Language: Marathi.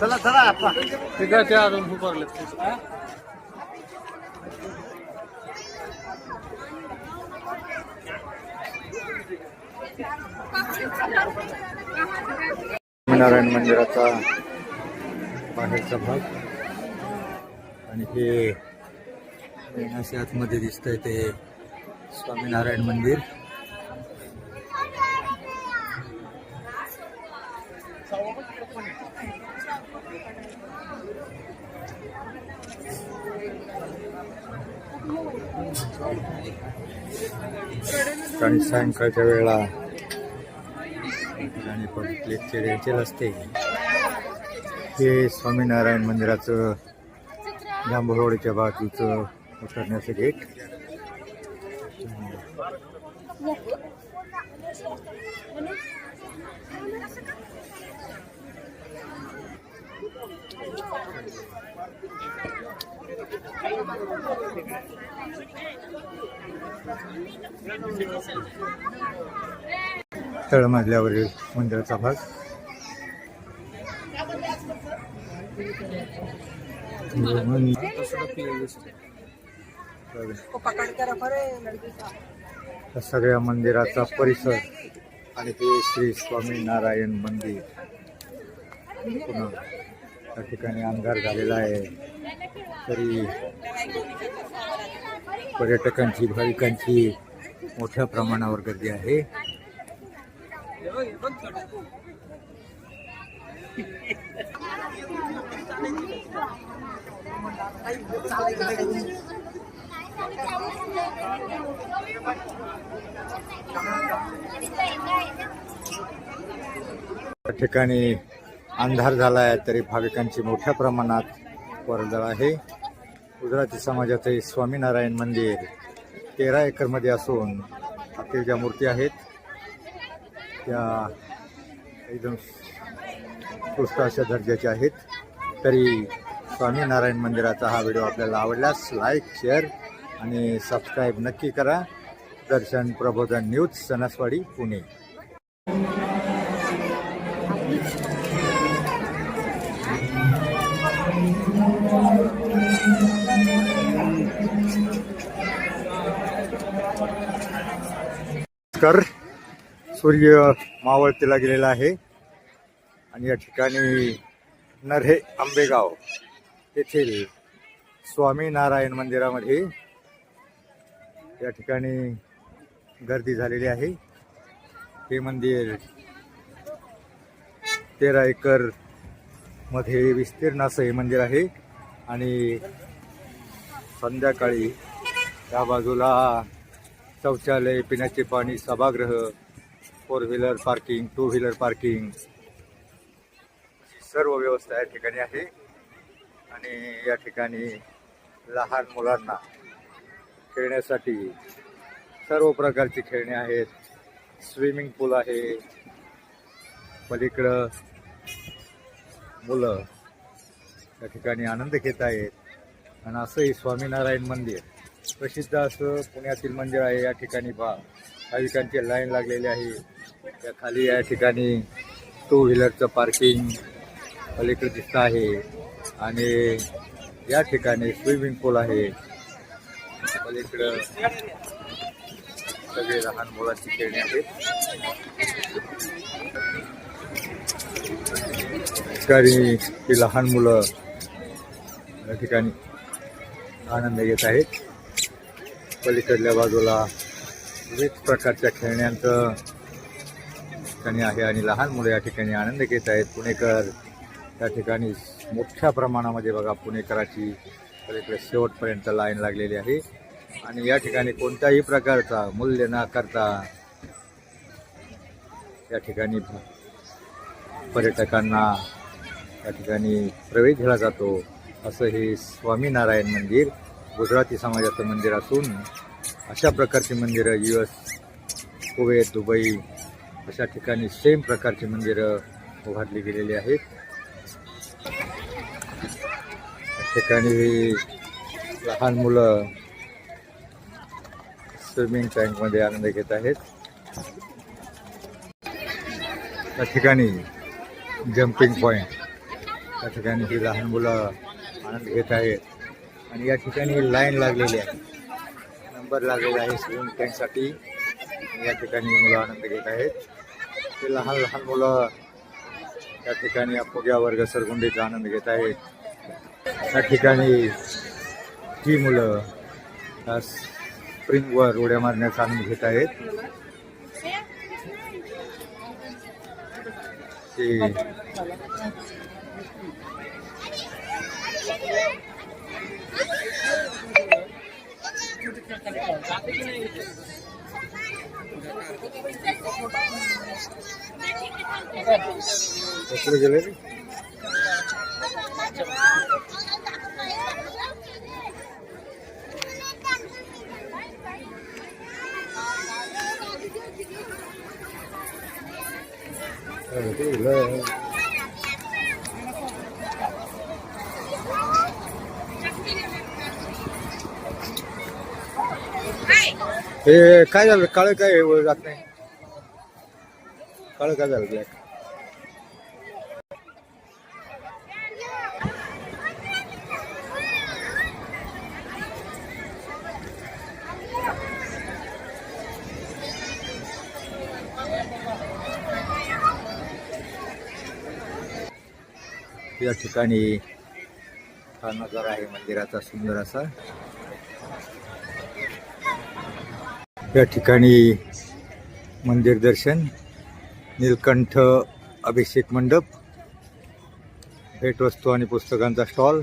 चला चला आप्पा तिघाचे अजून उभारले नारायण मंदिराचा बाहेरचा भाग. आणि हे असे आतमध्ये दिसतंय ते स्वामीनारायण मंदिर. कारण सायंकाळच्या वेळेला आणि पब्लिक लेक्चर असते. हे स्वामीनारायण मंदिराचं जांभूळवाडीच्या बाजूचं उतरण्याचं गेट तळमजल्यावरील मंदिराचा भाग. सगळ्या मंदिराचा परिसर आणि हे श्री स्वामीनारायण मंदिर. पुन्हा त्या ठिकाणी अंधार झालेला आहे. तरी पर्यटकांची भाविकांची मोठ्या प्रमाणावर गर्दी आहे. त्या ठिकाणी अंधार झाला आहे तरी भाविकांची मोठ्या प्रमाणात वर्दळ आहे. गुजराती समाजाचे स्वामीनारायण मंदिर तेरा एकरमध्ये असून आपल्या ज्या मूर्ती आहेत त्या एकदम उत्कृष्ट अशा दर्जाच्या आहेत. तरी स्वामीनारायण मंदिराचा हा व्हिडिओ आपल्याला आवडल्यास लाईक शेअर आणि सबस्क्राईब नक्की करा. दर्शन प्रबोधन न्यूज सणसवाडी पुणे. नमस्कार. सूर्य मावळतीला गेलेला आहे. आणि या ठिकाणी नरहे आंबेगाव. येथील स्वामीनारायण मंदिरामध्ये या ठिकाणी गर्दी झालेली आहे. हे मंदिर तेरा एकरमध्ये विस्तीर्ण असं हे मंदिर आहे. आणि संध्याकाळी त्या बाजूला शौचालय पिण्याचे पाणी सभागृह four wheeler parking two wheeler parking सर्व व्यवस्था या ठिकाणी आहे. आणि या ठिकाणी लहान मुलांना खेळण्यासाठी सर्व प्रकारची खेळणी आहेत. स्विमिंग पूल आहे. पलीकडं मुलं या ठिकाणी आनंद घेत आहेत. आणि असंही स्वामीनारायण मंदिर प्रसिद्ध असं पुण्यातील मंदिर आहे. या ठिकाणी पहा. भाविकांची लाईन लागलेली आहे. त्या खाली या ठिकाणी टू व्हीलरचं पार्किंग पलीकडे दिसतं आहे. आणि या ठिकाणी स्विमिंग पूल आहे. पलीकडं सगळे लहान मुलांची खेळणी आहेत. ठिकाणी ही लहान मुलं या ठिकाणी आनंद घेत आहेत. पलीकडल्या बाजूला विविध प्रकारच्या खेळण्यांचं ठिकाणी आहे आणि लहान मुलं या ठिकाणी आनंद घेत आहेत. पुणेकर त्या ठिकाणी मोठ्या प्रमाणामध्ये बघा पुणेकराची पलीकडे शेवटपर्यंत लाईन लागलेली आहे. आणि या ठिकाणी कोणत्याही प्रकारचा मूल्य न करता या ठिकाणी पर्यटकांना या ठिकाणी प्रवेश दिला जातो. असं हे स्वामीनारायण मंदिर गुजराती समाजाचं मंदिर असून अशा प्रकारची मंदिरं यू एस कुवेत दुबई अशा ठिकाणी सेम प्रकारची मंदिरं उभारली गेलेली आहेत. ठिकाणी लहान मुलं स्विमिंग टँकमध्ये आनंद घेत आहेत. त्या ठिकाणी जम्पिंग पॉईंट त्या ठिकाणी ही लहान मुलं आनंद घेत आहेत. आणि या ठिकाणी लाईन लागलेली आहे. नंबर लागलेला आहे स्विमिंग टँकसाठी या ठिकाणी मुलं आनंद घेत आहेत. ते लहान लहान मुलं या ठिकाणी अपुग्या वर्ग सरगुंडीचा आनंद घेत आहेत. त्या ठिकाणी ही मुलं त्या स्प्रिंगवर उड्या मारण्याचा आनंद घेत आहेत. ते Terima lagi? telah menonton! हे काय झालं? काळ काय जात नाही? काळ काय झालं ब्लॅक या ठिकाणी हा नजारा आहे मंदिराचा सुंदर असा. या ठिकाणी मंदिर दर्शन नीलकंठ अभिषेक मंडप भेटवस्तू आणि पुस्तकांचा स्टॉल